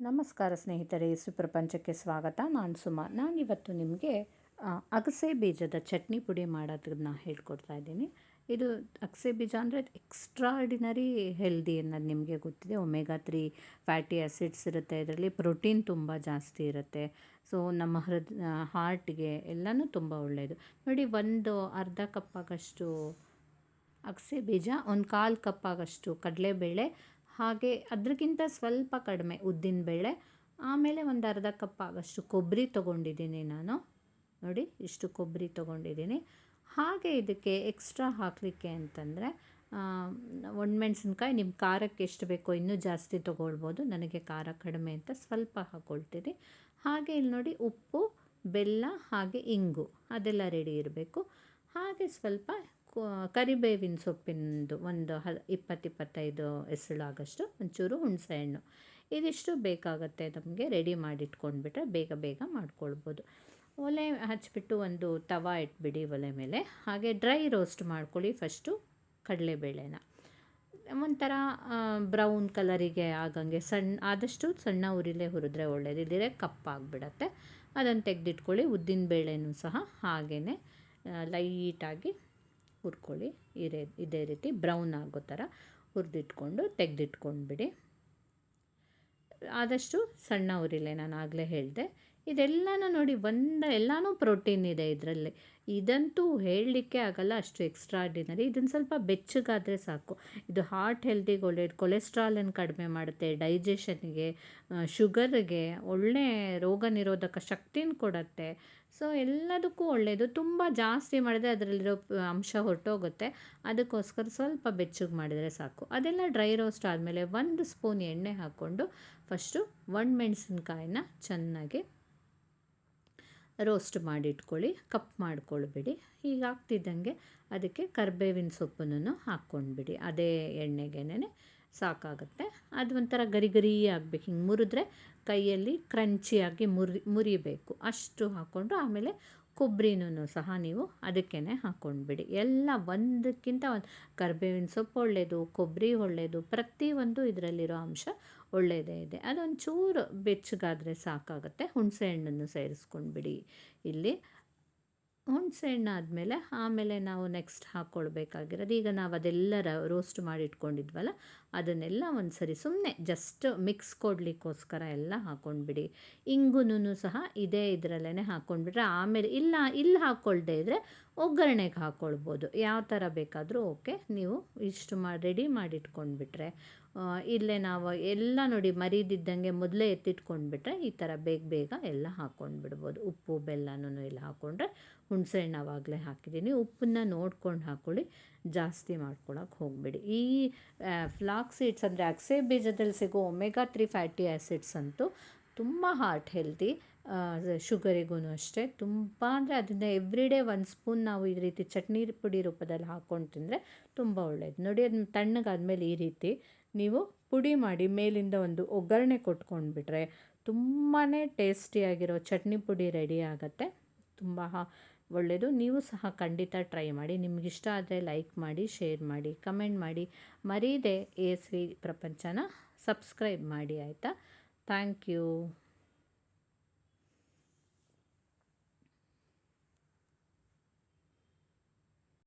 ನಮಸ್ಕಾರ ಸ್ನೇಹಿತರೆ, ಸುಪ್ರಪಂಚಕ್ಕೆ ಸ್ವಾಗತ. ನಾನು ಸುಮಾ. ನಾನಿವತ್ತು ನಿಮಗೆ ಅಗಸೆ ಬೀಜದ ಚಟ್ನಿ ಪುಡಿ ಮಾಡೋದನ್ನ ಹೇಳ್ಕೊಡ್ತಾ ಇದ್ದೀನಿ. ಇದು ಅಗಸೆ ಬೀಜ ಅಂದರೆ ಎಕ್ಸ್ಟ್ರಾಡಿನರಿ ಹೆಲ್ದಿ ಅನ್ನೋದು ನಿಮಗೆ ಗೊತ್ತಿದೆ. ಒಮೆಗಾ ತ್ರೀ ಫ್ಯಾಟಿ ಆ್ಯಸಿಡ್ಸ್ ಇರುತ್ತೆ. ಇದರಲ್ಲಿ ಪ್ರೋಟೀನ್ ತುಂಬ ಜಾಸ್ತಿ ಇರುತ್ತೆ. ಸೊ ನಮ್ಮ ಹೃದ್ ಹಾರ್ಟ್ಗೆ ಎಲ್ಲನೂ ತುಂಬ ಒಳ್ಳೆಯದು ನೋಡಿ, ಒಂದು ಅರ್ಧ ಕಪ್ ಆಗಷ್ಟು ಅಗಸೆ ಬೀಜ, ಒಂದು ಕಾಲು ಕಪ್ ಆಗಷ್ಟು ಕಡಲೆಬೇಳೆ ಹಾಗೆ ಅದಕ್ಕಿಂತ ಸ್ವಲ್ಪ ಕಡಿಮೆ ಉದ್ದಿನಬೇಳೆ ಆಮೇಲೆ ಒಂದು ಅರ್ಧ ಕಪ್ ಆಗೋಷ್ಟು ಕೊಬ್ಬರಿ ತೊಗೊಂಡಿದ್ದೀನಿ ನಾನು. ನೋಡಿ, ಇಷ್ಟು ಕೊಬ್ಬರಿ ತೊಗೊಂಡಿದ್ದೀನಿ. ಹಾಗೆ ಇದಕ್ಕೆ ಎಕ್ಸ್ಟ್ರಾ ಹಾಕಲಿಕ್ಕೆ ಅಂತಂದರೆ ಒಣಮೆಣ್ಸಿನ್ಕಾಯಿ ನಿಮ್ಮ ಖಾರಕ್ಕೆ ಎಷ್ಟು ಬೇಕೋ ಇನ್ನೂ ಜಾಸ್ತಿ ತೊಗೊಳ್ಬೋದು. ನನಗೆ ಖಾರ ಕಡಿಮೆ ಅಂತ ಸ್ವಲ್ಪ ಹಾಕ್ಕೊಳ್ತೀನಿ ಹಾಗೆ ಇಲ್ಲಿ ನೋಡಿ, ಉಪ್ಪು, ಬೆಲ್ಲ ಹಾಗೆ ಇಂಗು ಅದೆಲ್ಲ ರೆಡಿ ಇರಬೇಕು. ಹಾಗೆ ಸ್ವಲ್ಪ ಕರಿಬೇವಿನ ಸೊಪ್ಪಿನದು ಒಂದು ಹ ಇಪ್ಪತ್ತು ಇಪ್ಪತ್ತೈದು ಎಸಳಾಗಷ್ಟು ಒಂಚೂರು ಹುಣಸೆಹಣ್ಣು. ಇದಿಷ್ಟು ಬೇಕಾಗುತ್ತೆ ನಮಗೆ ರೆಡಿ ಮಾಡಿಟ್ಕೊಂಡ್ಬಿಟ್ರೆ ಬೇಗ ಬೇಗ ಮಾಡ್ಕೊಳ್ಬೋದು. ಒಲೆ ಹಚ್ಚಿಬಿಟ್ಟು ಒಂದು ತವ ಇಟ್ಬಿಡಿ ಒಲೆ ಮೇಲೆ. ಹಾಗೆ ಡ್ರೈ ರೋಸ್ಟ್ ಮಾಡ್ಕೊಳ್ಳಿ ಫಸ್ಟು ಕಡಲೆಬೇಳೆನ. ಒಂಥರ ಬ್ರೌನ್ ಕಲರಿಗೆ ಆಗಂಗೆ ಸಣ್ಣ ಆದಷ್ಟು ಸಣ್ಣ ಉರಿಲೇ ಹುರಿದ್ರೆ ಒಳ್ಳೇದು. ಇದ್ದರೆ ಕಪ್ಪಾಗಿಬಿಡತ್ತೆ. ಅದನ್ನು ತೆಗೆದಿಟ್ಕೊಳ್ಳಿ. ಉದ್ದಿನ ಬೇಳೆನೂ ಸಹ ಹಾಗೆಯೇ ಲೈಟಾಗಿ ಹುರ್ಕೊಳ್ಳಿ. ಇದೇ ಇದೇ ರೀತಿ ಬ್ರೌನ್ ಆಗೋ ಥರ ಹುರಿದಿಟ್ಕೊಂಡು ತೆಗೆದಿಟ್ಕೊಂಡ್ಬಿಡಿ. ಆದಷ್ಟು ಸಣ್ಣ ಉರಿಲೆ ನಾನು ಆಗಲೇ ಹೇಳಿದೆ. ಇದೆಲ್ಲನೂ ನೋಡಿ ಒಂದ, ಎಲ್ಲನೂ ಪ್ರೋಟೀನ್ ಇದೆ ಇದರಲ್ಲಿ. ಇದಂತೂ ಹೇಳಲಿಕ್ಕೆ ಆಗಲ್ಲ, ಅಷ್ಟು ಎಕ್ಸ್ಟ್ರಾ ಆರ್ಡಿನರಿ ಇದನ್ನು ಸ್ವಲ್ಪ ಬೆಚ್ಚಗಾದರೆ ಸಾಕು. ಇದು ಹಾರ್ಟ್ ಹೆಲ್ದಿಗೆ ಒಳ್ಳೆಯದು ಕೊಲೆಸ್ಟ್ರಾಲನ್ನು ಕಡಿಮೆ ಮಾಡುತ್ತೆ ಡೈಜೆಷನ್ಗೆ ಶುಗರ್ಗೆ ಒಳ್ಳೆ ರೋಗ ನಿರೋಧಕ ಶಕ್ತಿನ ಕೊಡುತ್ತೆ. ಸೊ ಎಲ್ಲದಕ್ಕೂ ಒಳ್ಳೆಯದು ತುಂಬ ಜಾಸ್ತಿ ಮಾಡಿದರೆ ಅದರಲ್ಲಿರೋ ಅಂಶ ಹೊರಟೋಗುತ್ತೆ. ಅದಕ್ಕೋಸ್ಕರ ಸ್ವಲ್ಪ ಬೆಚ್ಚಗೆ ಮಾಡಿದರೆ ಸಾಕು. ಅದೆಲ್ಲ ಡ್ರೈ ರೋಸ್ಟ್ ಆದಮೇಲೆ ಒಂದು ಸ್ಪೂನ್ ಎಣ್ಣೆ ಹಾಕ್ಕೊಂಡು ಫಸ್ಟು ಒಣಮೆಣ್ಸಿನ್ಕಾಯಿನ ಚೆನ್ನಾಗಿ ರೋಸ್ಟ್ ಮಾಡಿಟ್ಕೊಳ್ಳಿ, ಕಪ್ ಮಾಡ್ಕೊಳ್ಬೇಡಿ. ಈಗ ಆಗ್ತಿದ್ದಂಗೆ ಅದಕ್ಕೆ ಕರ್ಬೇವಿನ ಸೊಪ್ಪನ್ನು ಹಾಕ್ಕೊಂಡ್ಬಿಡಿ. ಅದೇ ಎಣ್ಣೆಗೇನೆ ಸಾಕಾಗುತ್ತೆ. ಅದು ಒಂಥರ ಗರಿ ಗರಿ ಆಗಬೇಕು. ಹಿಂಗೆ ಮುರಿದ್ರೆ ಕೈಯಲ್ಲಿ ಕ್ರಂಚಿಯಾಗಿ ಮುರಿ, ಮುರಿಬೇಕು. ಅಷ್ಟು ಹಾಕ್ಕೊಂಡು ಆಮೇಲೆ ಕೊಬ್ಬರಿನೂ ಸಹ ನೀವು ಅದಕ್ಕೇ ಹಾಕ್ಕೊಂಡ್ಬಿಡಿ ಎಲ್ಲ ಒಂದಕ್ಕಿಂತ ಒಂದು ಕರ್ಬೇವಿನ ಸೊಪ್ಪು ಒಳ್ಳೆಯದು ಕೊಬ್ಬರಿ ಒಳ್ಳೆಯದು ಪ್ರತಿಯೊಂದು ಇದರಲ್ಲಿರೋ ಅಂಶ ಒಳ್ಳೆಯದೇ ಇದೆ. ಅದೊಂದು ಚೂರು ಬೆಚ್ಚಗಾದರೆ ಸಾಕಾಗುತ್ತೆ. ಹುಣಸೆ ಹಣ್ಣನ್ನು ಸೇರಿಸ್ಕೊಂಡ್ಬಿಡಿ. ಇಲ್ಲಿ ಹುಣಸೆ ಹಣ್ಣು ಆದಮೇಲೆ ಆಮೇಲೆ ನಾವು ನೆಕ್ಸ್ಟ್ ಹಾಕ್ಕೊಳ್ಬೇಕಾಗಿರೋದು ಈಗ ನಾವು ಅದೆಲ್ಲ ರೋಸ್ಟ್ ಮಾಡಿ ಇಟ್ಕೊಂಡಿದ್ವಲ್ಲ, ಅದನ್ನೆಲ್ಲ ಒಂದು ಸರಿ ಸುಮ್ಮನೆ ಜಸ್ಟ್ ಮಿಕ್ಸ್ ಕೊಡಲಿಕ್ಕೋಸ್ಕರ ಎಲ್ಲ ಹಾಕ್ಕೊಂಡ್ಬಿಡಿ ಇಂಗುನೂ ಸಹ ಇದೇ ಇದರಲ್ಲೇ ಹಾಕ್ಕೊಂಡ್ಬಿಟ್ರೆ ಆಮೇಲೆ ಇಲ್ಲ, ಇಲ್ಲಿ ಹಾಕ್ಕೊಳ್ದೇ ಇದ್ದರೆ ಒಗ್ಗರಣೆಗೆ ಹಾಕ್ಕೊಳ್ಬೋದು ಯಾವ ಥರ ಬೇಕಾದರೂ ಓಕೆ, ನೀವು ಇಷ್ಟು ಮಾಡಿ ರೆಡಿ ಮಾಡಿಟ್ಕೊಂಡ್ಬಿಟ್ರೆ ಇಲ್ಲೇ ನಾವು ಎಲ್ಲ ನೋಡಿ ಮರಿದಿದ್ದಂಗೆ ಮೊದಲೇ ಎತ್ತಿಟ್ಕೊಂಡ್ಬಿಟ್ರೆ ಈ ಥರ ಬೇಗ ಬೇಗ ಎಲ್ಲ ಹಾಕ್ಕೊಂಡು ಬಿಡ್ಬೋದು ಉಪ್ಪು ಬೆಲ್ಲನೂ ಎಲ್ಲ ಹಾಕ್ಕೊಂಡ್ರೆ ಹುಣಸೆಹಣ್ಣು ಆವಾಗಲೇ ಹಾಕಿದ್ದೀನಿ. ಉಪ್ಪನ್ನ ನೋಡ್ಕೊಂಡು ಹಾಕ್ಕೊಳ್ಳಿ ಜಾಸ್ತಿ ಮಾಡ್ಕೊಳಕ್ಕೆ ಹೋಗಬೇಡಿ. ಈ ಫ್ಲಾಕ್ ಸೀಡ್ಸ್ ಅಂದರೆ ಅಕ್ಸೆ ಬೀಜದಲ್ಲಿ ಸಿಗೋ ಒಮೆಗಾ ತ್ರೀ ಫ್ಯಾಟಿ ಆ್ಯಸಿಡ್ಸ್ ಅಂತೂ ತುಂಬ ಹಾರ್ಟ್ ಹೆಲ್ದಿ ಶುಗರಿಗೂ ಅಷ್ಟೇ. ತುಂಬ ಅಂದರೆ ಅದರಿಂದ ಎವ್ರಿ ಡೇ ಒಂದು ಸ್ಪೂನ್ ನಾವು ಈ ರೀತಿ ಚಟ್ನಿ ಪುಡಿ ರೂಪದಲ್ಲಿ ಹಾಕ್ಕೊಂಡು ತಿಂದರೆ ತುಂಬ ಒಳ್ಳೆಯದು ನೋಡಿ ಅದನ್ನ ತಣ್ಣಗಾದ್ಮೇಲೆ ಈ ರೀತಿ ನೀವು ಪುಡಿ ಮಾಡಿ ಮೇಲಿಂದ ಒಂದು ಒಗ್ಗರಣೆ ಕೊಟ್ಕೊಂಡ್ಬಿಟ್ರೆ ತುಂಬಾ ಟೇಸ್ಟಿಯಾಗಿರೋ ಚಟ್ನಿ ಪುಡಿ ರೆಡಿ ಆಗುತ್ತೆ. ತುಂಬ ಒಳ್ಳೆಯದು ನೀವು ಸಹ ಖಂಡಿತ ಟ್ರೈ ಮಾಡಿ. ನಿಮಗಿಷ್ಟ ಆದರೆ ಲೈಕ್ ಮಾಡಿ ಶೇರ್ ಮಾಡಿ ಕಮೆಂಟ್ ಮಾಡಿ. ಮರೀದೆ ಎ ವಿ ಪ್ರಪಂಚನ ಸಬ್ಸ್ಕ್ರೈಬ್ ಮಾಡಿ, ಆಯಿತಾ? Thank you